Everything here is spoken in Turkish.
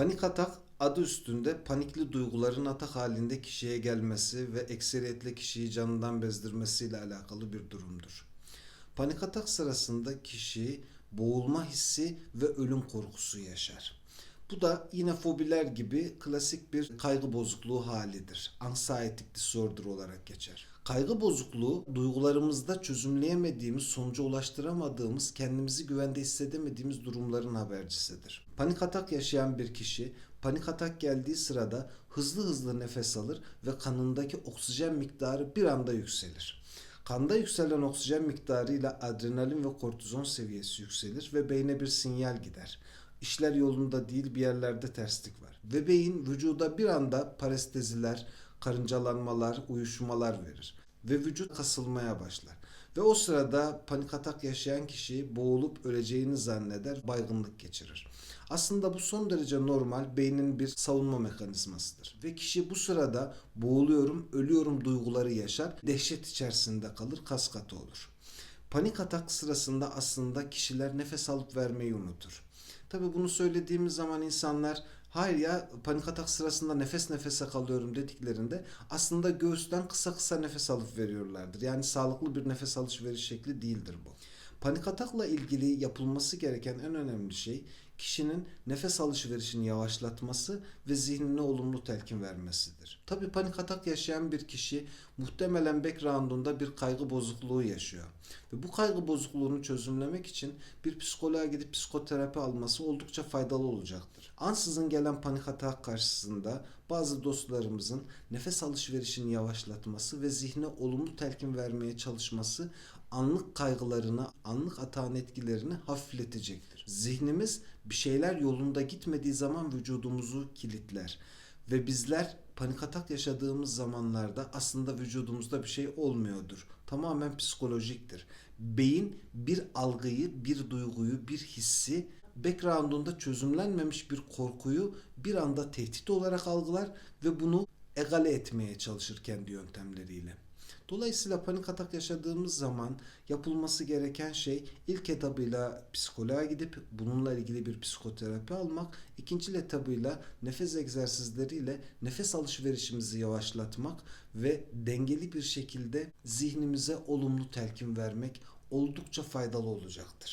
Panik atak adı üstünde panikli duyguların atak halinde kişiye gelmesi ve ekseriyetle kişiyi canından bezdirmesiyle alakalı bir durumdur. Panik atak sırasında kişi boğulma hissi ve ölüm korkusu yaşar. Bu da yine fobiler gibi klasik bir kaygı bozukluğu halidir. Anxiety disorder olarak geçer. Kaygı bozukluğu duygularımızda çözümleyemediğimiz, sonuca ulaştıramadığımız, kendimizi güvende hissedemediğimiz durumların habercisidir. Panik atak yaşayan bir kişi panik atak geldiği sırada hızlı hızlı nefes alır ve kanındaki oksijen miktarı bir anda yükselir. Kanda yükselen oksijen miktarıyla adrenalin ve kortizon seviyesi yükselir ve beyne bir sinyal gider. İşler yolunda değil bir yerlerde terslik var. Ve beyin vücuda bir anda paresteziler, karıncalanmalar, uyuşmalar verir. Ve vücut kasılmaya başlar. Ve o sırada panik atak yaşayan kişi boğulup öleceğini zanneder, baygınlık geçirir. Aslında bu son derece normal beynin bir savunma mekanizmasıdır. Ve kişi bu sırada boğuluyorum, ölüyorum duyguları yaşar, dehşet içerisinde kalır, kas katı olur. Panik atak sırasında aslında kişiler nefes alıp vermeyi unutur. Tabi bunu söylediğimiz zaman insanlar hayır ya panik atak sırasında nefes nefese kalıyorum dediklerinde aslında göğüsten kısa kısa nefes alıp veriyorlardır. Yani sağlıklı bir nefes alışveriş şekli değildir bu. Panik atakla ilgili yapılması gereken en önemli şey kişinin nefes alışverişini yavaşlatması ve zihnine olumlu telkin vermesidir. Tabi panik atak yaşayan bir kişi muhtemelen background'unda bir kaygı bozukluğu yaşıyor. Ve bu kaygı bozukluğunu çözümlemek için bir psikoloğa gidip psikoterapi alması oldukça faydalı olacaktır. Ansızın gelen panik atak karşısında bazı dostlarımızın nefes alışverişini yavaşlatması ve zihne olumlu telkin vermeye çalışması anlık kaygılarını, anlık atağın etkilerini hafifletecektir. Zihnimiz bir şeyler yolunda gitmediği zaman vücudumuzu kilitler ve bizler panik atak yaşadığımız zamanlarda aslında vücudumuzda bir şey olmuyordur. Tamamen psikolojiktir. Beyin bir algıyı, bir duyguyu, bir hissi background'unda çözümlenmemiş bir korkuyu bir anda tehdit olarak algılar ve bunu egale etmeye çalışır kendi yöntemleriyle. Dolayısıyla panik atak yaşadığımız zaman yapılması gereken şey ilk etabıyla psikoloğa gidip bununla ilgili bir psikoterapi almak, ikinci etabıyla nefes egzersizleriyle nefes alışverişimizi yavaşlatmak ve dengeli bir şekilde zihnimize olumlu telkin vermek oldukça faydalı olacaktır.